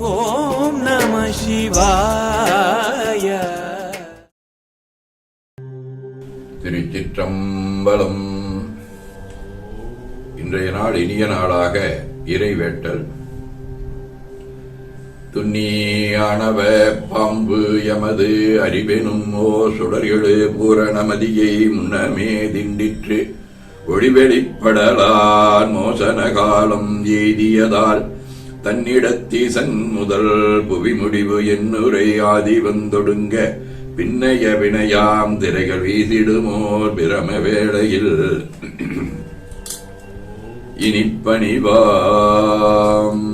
ஓம் நம சிவாய. திருச்சிற்றம்பலம். இன்றைய நாள் இனிய நாளாக இறைவேட்டல். துண்ணியானவ பாம்பு எமது அறிவெனும் ஓ சுடர்களு பூரணமதியை முன்னமே திண்டிற்று. ஒளிவெளிப்படலான் மோசன காலம் எய்தியதால் தன்னிடத்தீசன் முதல் புவி முடிவு என்னுரை ஆதி வந்தொடுங்க. பின்னைய வினையாம் திரைகள் வீசிடுமோர் பிரம வேளையில். இனிப்பணிவாம்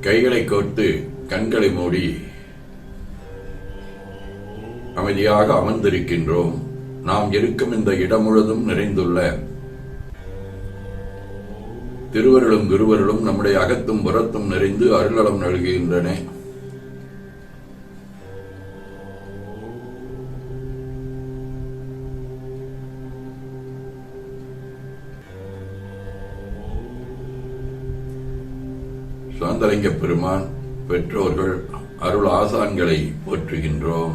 கைகளை கோர்த்து கண்களை மூடி அமைதியாக அமர்ந்திருக்கின்றோம். நாம் இருக்கும் இந்த இடம் முழுதும் நிறைந்துள்ள. திருவருளும் குருவருளும் நம்முடைய அகத்தும் புறத்தும் நிறைந்து அருளலம் நல்குகின்றன சாந்தலிங்க பெருமான் பெற்றோர்கள் அருள் ஆசான்களை போற்றுகின்றோம்.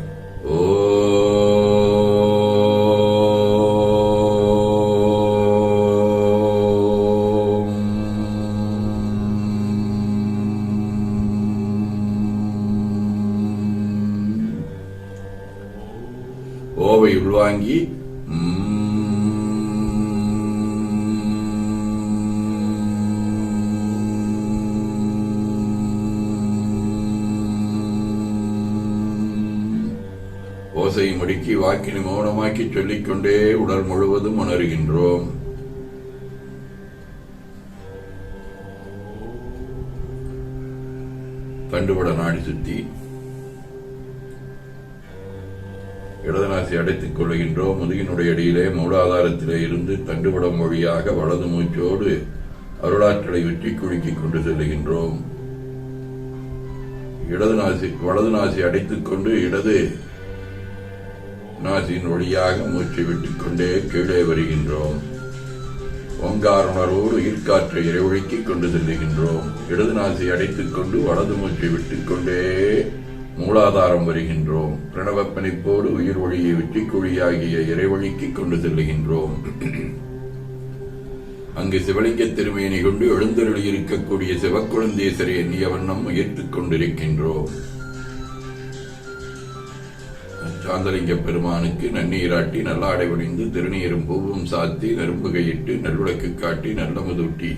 ஓவை உள்வாங்கி ஓசையை முடுக்கி வாக்கினை மௌனமாக்கி சொல்லிக்கொண்டே உடல் முழுவதும் உணர்கின்றோம். தண்டுபட நாடி சுத்தி இடதுநாசி அடைத்துக் கொள்கின்றோம் முதுகினுடைய அடியிலே மூலாதாரத்திலே இருந்து தண்டுபடம் வழியாக வலது மூச்சோடு அருளாற்றலை வெற்றி குழுக்கிக் கொண்டு செல்லுகின்றோம். இடது நாசி வலது நாசி அடைத்துக் கொண்டு இடது நாசியின் வழியாக மூச்சை விட்டுக்கொண்டே கீழே வருகின்றோம். ஓங்கார உணர்வோடு ஈர்க்காற்றை இறைவழிக்கிக் கொண்டு செல்லுகின்றோம். இடது நாசி அடைத்துக் கொண்டு வலது மூச்சை விட்டுக்கொண்டே மூலாதாரம் வருகின்றோம். பிரணவப்பணிப்போடு உயிர் ஒளியை வெற்றிக்குழியாகிய இறைவழிக்கு கொண்டு செல்லுகின்றோம். அங்கு சிவலிங்க திருமையினை கொண்டு எழுந்தருளி இருக்கக்கூடிய சிவக்குழந்தேசரை எண்ணிய வண்ணம் உயர்த்துக் கொண்டிருக்கின்றோம். சாந்தலிங்க பெருமானுக்கு நன்னீராட்டி நல்லாடை ஒழிந்து திருநீரும் பூவும் சாத்தி நெரும்புகையிட்டு நல்விளக்கு காட்டி நல்ல முதூட்டி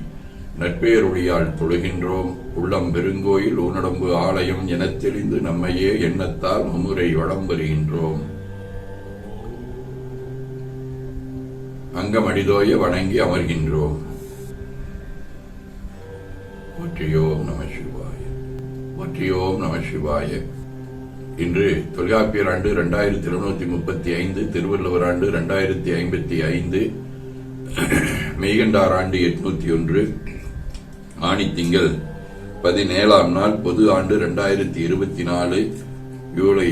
நட்பேருளியால் தொழுகின்றோம். உள்ளம் பெருங்கோயில் ஊனடம்பு ஆலயம் எனத் தெளிந்து நம்மையே எண்ணத்தால் மும்முறை வளம் வருகின்றோம் அங்கமடிதோய வணங்கி அமர்கின்றோம். போற்றியோம் நம சிவாய. போற்றியோம் நம சிவாய. இன்று தொல்காப்பியர் ஆண்டு இரண்டாயிரத்தி இருநூத்தி முப்பத்தி ஐந்து திருவள்ளுவர் ஆண்டு இரண்டாயிரத்தி ஐம்பத்தி ஐந்து மெய்கண்டார் ஆண்டு எட்நூத்தி ஒன்று ஆணித்திங்கள் பதினேழாம் நாள் பொது ஆண்டு இரண்டாயிரத்தி இருபத்தி நாலு ஜூலை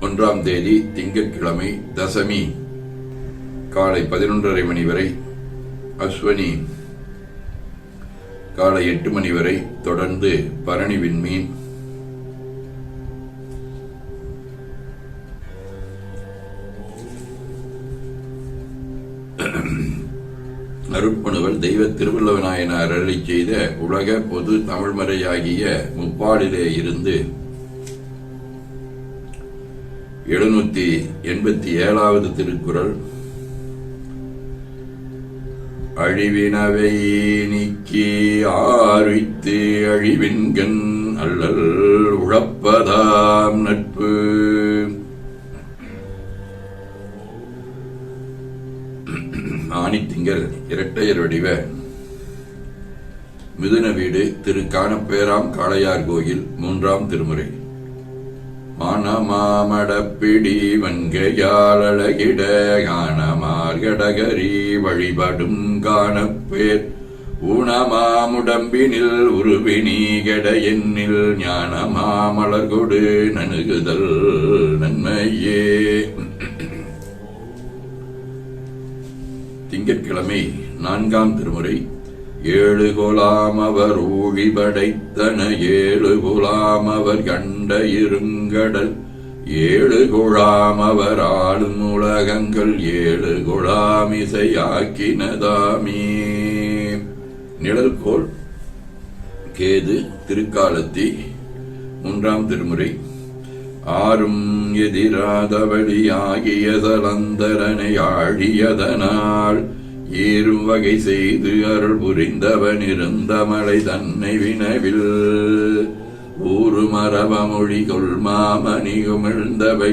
ஒன்றாம் தேதி திங்கட்கிழமை தசமி காலை பதினொன்றரை மணி வரை அஸ்வனி காலை எட்டு மணி வரை தொடர்ந்து பரணி விண்மீன் அருட்பணுவல் தெய்வ திருவள்ளுவநாயனார் அருளி செய்த உலக பொது தமிழ்மறையாகிய முப்பாடிலே இருந்து எழுநூத்தி எண்பத்தி ஏழாவது திருக்குறள். அழிவினவை நீக்கி ஆர்வித்து அழிவின்கண் அல்லல் உழப்பதாம் நட்பு. ஆணித்திங்கள் இரட்டையர் வடிவ மிதுன வீடு திரு காணப்பேராம் காளையார் கோயில் மூன்றாம் திருமுறை. மானமாமடப்பிடி வன்கையாளகிட காணமார்கடகரி வழிபடும் காணப்பேர். ஊனமாமுடம்பினில் உருவினி கெட எண்ணில் ஞானமாமலர்கொடு நணுகுதல் நன்மையே. திங்கட்கிழமை நான்காம் திருமுறை. ஏழு குலாம் அவர் ஊழி படைத்தன ஏழு குலாம் அவர் கண்ட இருங்கடல். ஏழு குழாம் அவர் ஆளும் உலகங்கள் ஏழு குழாம் இசையாக்கினதாமே. நிழல்கோள் கேது திருக்காலத்தி மூன்றாம் திருமுறை. ஆறும் எதிராதவழி ஆகிய சலந்தரனை ஆழியதனால் ஏறும் வகை செய்து அருள் புரிந்தவன் இருந்த மலை தன்னை வினவில் ஊரு மரபமொழி கொள்மாமணி உமிழ்ந்தவை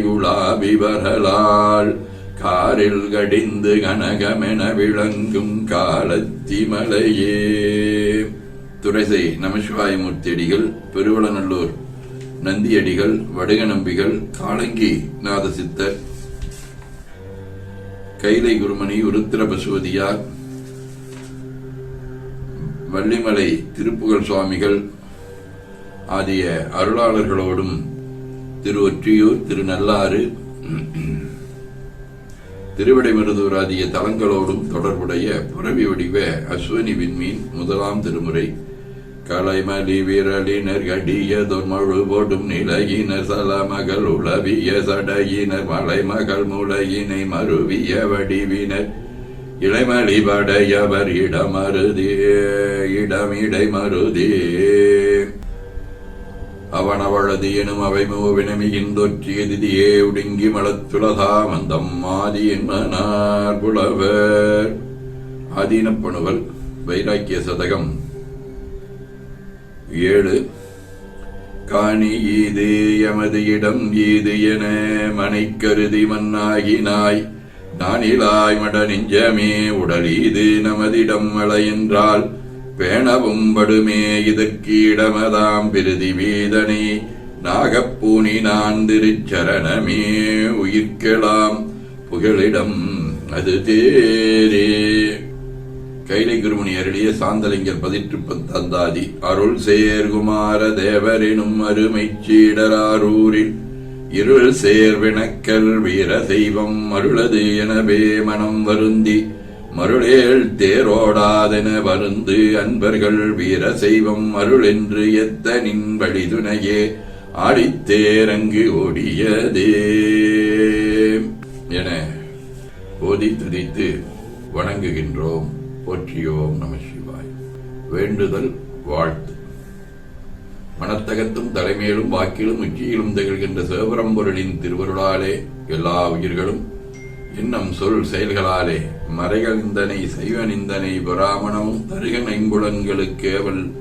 வரலால் காரில் கடிந்து கனகமென விளங்கும் காலத்தி மலையே துரைசை நமசிவாயமூர்த்தியடிகள் பெருவளநல்லூர் நந்தியடிகள் வடுக நம்பிகள் காலங்கி நாதசித்தர் கைலை குருமணி உருத்திர பசுவதியார் வள்ளிமலை திருப்புகழ் சுவாமிகள் ஆகிய அருளாளர்களோடும் திரு ஒற்றியூர் திருநல்லாறு திருவிடைமருதூர் ஆகிய தலங்களோடும் தொடர்புடைய புறவி வடிவ அஸ்வனி விண்மீன் முதலாம் திருமுறை. கலைமலி விரலினர் கடியதொர் மழு போடும் நிலையினர் சலமகள் உளவிய சடையினர் மலைமகள் முளையினை மருவிய வடிவினர். இளைமலி படையவர் இடமருதே இடமிடை மருதே. அவனவளது எனும் அவை மூவினமிகின்றொற்றிய திதியே உடுங்கி மலத்துலதா மந்தம் ஆதி என்பனார் புலவர். ஆதீனப்பணுவல் வைராக்கிய சதகம். ஏழு. காணி ஈது எமது இடம் ஈது என மனை கருதி மண்ணாகினாய் நானிலாய் மட நெஞ்சமே உடல் ஈது நமதிடம் மழையென்றால் பேணவும் படுமே இதற்கு இடமதாம் பிரிதி வீதனை. நாகப்பூனி நான் திருச்சரணமே உயிர்க்கலாம் புகழிடம் அது தேரே. கைலை குருமணி அருளிய சாந்தலிங்கர் பதிற்று தந்தாதி. அருள் சேர்குமார தேவரினும் அருமை சீடராரூரில். இருள் சேர்வினக்கல் வீர தெய்வம் அருளது எனவே மனம் வருந்தி. மருளேள் தேரோடாதென வருந்து அன்பர்கள் வீர செய்வம் அருள் என்று எத்தனின் வழிதுணையே. ஆடித்தேரங்கு ஓடியதே. என ஓதி துதித்து வணங்குகின்றோம். போற்றியோம் நம சிவாய். வேண்டுதல் வாழ்த்து. மனத்தகத்தும் தலைமையிலும் வாக்கிலும் உச்சியிலும் திகழ்கின்ற சிவபரம்பொருளின் திருவருளாலே எல்லா உயிர்களும் இன்னும் சொல் செயல்களாலே மறைகள் நிந்தனை சைவ நிந்தனை புராமணமும் தருகன் கேவல்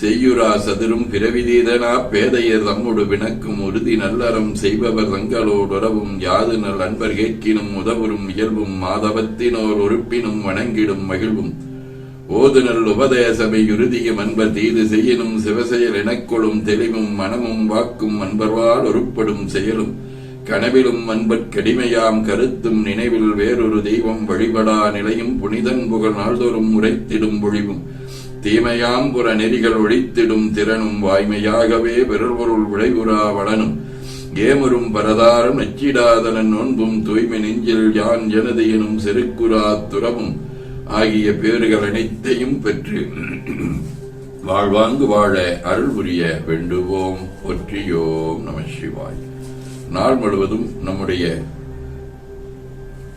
செய்யுரா சதுரும் பிறவிதீதனா? பேதையர் தம்முடு வினக்கும் உறுதி நல்லறம் செய்பவர் தங்களோடுறவும் யாது நல் அன்பர் கேட்கினும் உதவரும் இயல்பும் மாதவத்தினோர் உறுப்பினும் வணங்கிடும் மகிழ்வும். ஓதுநல் உபதேசமை உறுதியும் அன்பர் தீது செய்யினும் சிவசெயல் எனக்கொழும் தெளிவும் மனமும் வாக்கும் அன்பர்வால் உருப்படும் செயலும். கனவிலும் அன்பற் கடிமையாம் கருத்தும் நினைவில் வேறொரு தெய்வம் வழிபடா நிலையும் புனிதன் புகழ் நாள்தோறும் உரைத்திடும் பொழிவும். தீமையாம் புற நெறிகள் ஒழித்திடும் திறனும் வாய்மையாகவே பிறர்பொருள் விளைவுறா வளனும். ஏமரும் பரதாரம் நச்சிடாதனன் நோன்பும் தூய்மை நெஞ்சில் யான் ஜனது எனும் செருக்குரா துறவும். ஆகிய பேறுகள் அனைத்தையும் பெற்று வாழ்வாங்கு வாழ அருள் புரிய வேண்டுவோம். ஒற்றியோம் நம சிவாய். நாள் முழுவதும் நம்முடைய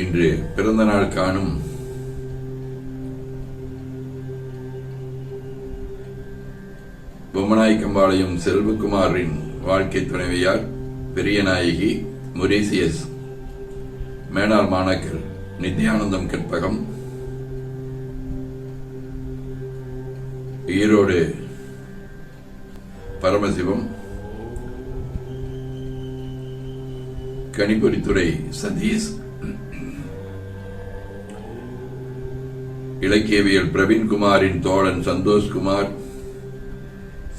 இன்று பிறந்த நாள் காணும் பொம்மநாயக்கம்பாளையம் செல்வகுமாரின் வாழ்க்கை துணைவியார் பெரியநாயகி மொரீசியஸ் மேனார் மாணக்கர் நித்யானந்தம் கற்பகம் ஈரோடு பரமசிவம் கணிப்பொறித்துறை சதீஷ். இலக்கியவியல் பிரவீன்குமாரின் தோழன் சந்தோஷ்குமார்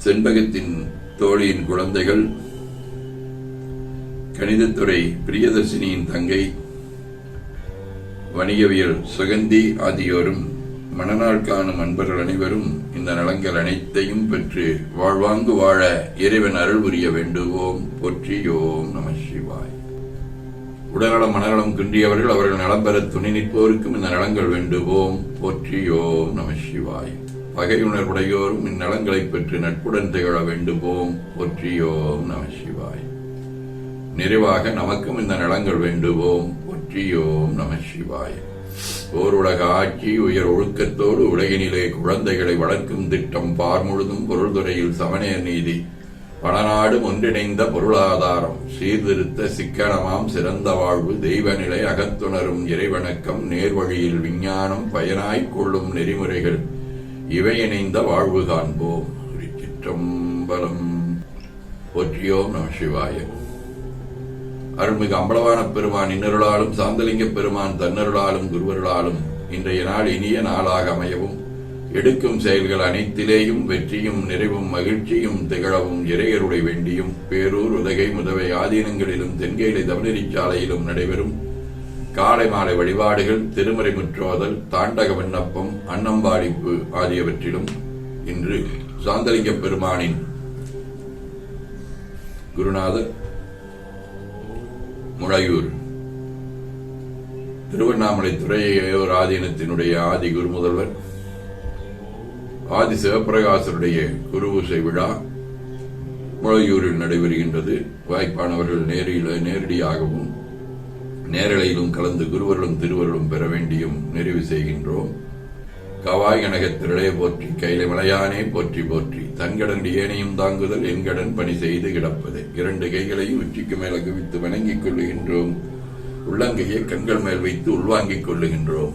செண்பகத்தின் தோழியின் குழந்தைகள் கணிதத்துறை பிரியதர்சினியின் தங்கை வணிகவியல் சுகந்தி ஆகியோரும் மணநாள் காணும் அன்பர்கள் அனைவரும் இந்த நலங்கள் அனைத்தையும் பெற்று வாழ்வாங்கு வாழ இறைவன் அருள் புரிய வேண்டுவோம். போற்றியோம் நம சிவாய். உடல்நலம் மனநலம் குன்றியவர்கள் அவர்கள் நலம் பெற துணி நிற்போருக்கும் இந்த நலங்கள் வேண்டுவோம். போற்றியோ நம சிவாய். பகையுணர்வுடையோரும் இந்நலங்களை பெற்று நட்புடன் திகழ வேண்டுவோம். போற்றியோ நம சிவாய். நிறைவாக நமக்கும் இந்த நலங்கள் வேண்டுவோம். ஒற்றியோம் நம சிவாய். ஓருலக ஆட்சி உயர் ஒழுக்கத்தோடு உலகினிலே குழந்தைகளை வளர்க்கும் திட்டம் பார் முழுதும் பொருள்துறையில் சமநேர் நீதி. பலநாடும் ஒன்றிணைந்த பொருளாதாரம் சீர்திருத்த சிக்கனமாம் சிறந்த வாழ்வு தெய்வநிலை அகத்துணரும் இறைவணக்கம் நேர்வழியில் விஞ்ஞானம் பயனாய்க் கொள்ளும் நெறிமுறைகள் இவை இணைந்த வாழ்வு காண்போம். சிற்றம்பலம் போற்றியோம் நம சிவாயம் அருள்மிகு அம்பலவான பெருமான் இன்னருளாலும் சாந்தலிங்க பெருமான் தன்னருளாலும் குருவருளாலும் இன்றைய நாள் இனிய நாளாக அமையவும். எடுக்கும் செயல்கள் அனைத்திலேயும் வெற்றியும் நிறைவும் மகிழ்ச்சியும் திகழவும் இறையருடைய வேண்டியும் பேரூர் உதகை முதவை ஆதீனங்களிலும் தென்கேலை தவநெறிச்சாலையிலும் நடைபெறும் காலை மாலை வழிபாடுகள் திருமறை முற்றோதல் தாண்டக விண்ணப்பம் அன்னம்பாடிப்பு ஆகியவற்றிலும் இன்று சாந்தலிங்க பெருமானின் குருநாதர் முழையூர் திருவண்ணாமலை துறையோர் ஆதீனத்தினுடைய ஆதி குருமுதல்வர் ஆதி சிவபிரகாசருடைய குருபூசை விழா முழையூரில் நடைபெறுகின்றது. வாய்ப்பானவர்கள் நேரில நேரடியாகவும் நேரலையிலும் கலந்து குருவர்களும் திருவர்களும் பெற வேண்டியும் நிறைவு செய்கின்றோம். கவாய் கனகத்திரளே போற்றி கைலை மலையானே போற்றி போற்றி. தன்கடன் ஏனையும் தாங்குதல் என்கடன் பணி செய்து கிடப்பது. இரண்டு கைகளையும் உச்சிக்கு மேல குவித்து வணங்கிக் கொள்ளுகின்றோம். உள்ளங்கையை கண்கள் மேல் வைத்து உள்வாங்கிக் கொள்ளுகின்றோம்.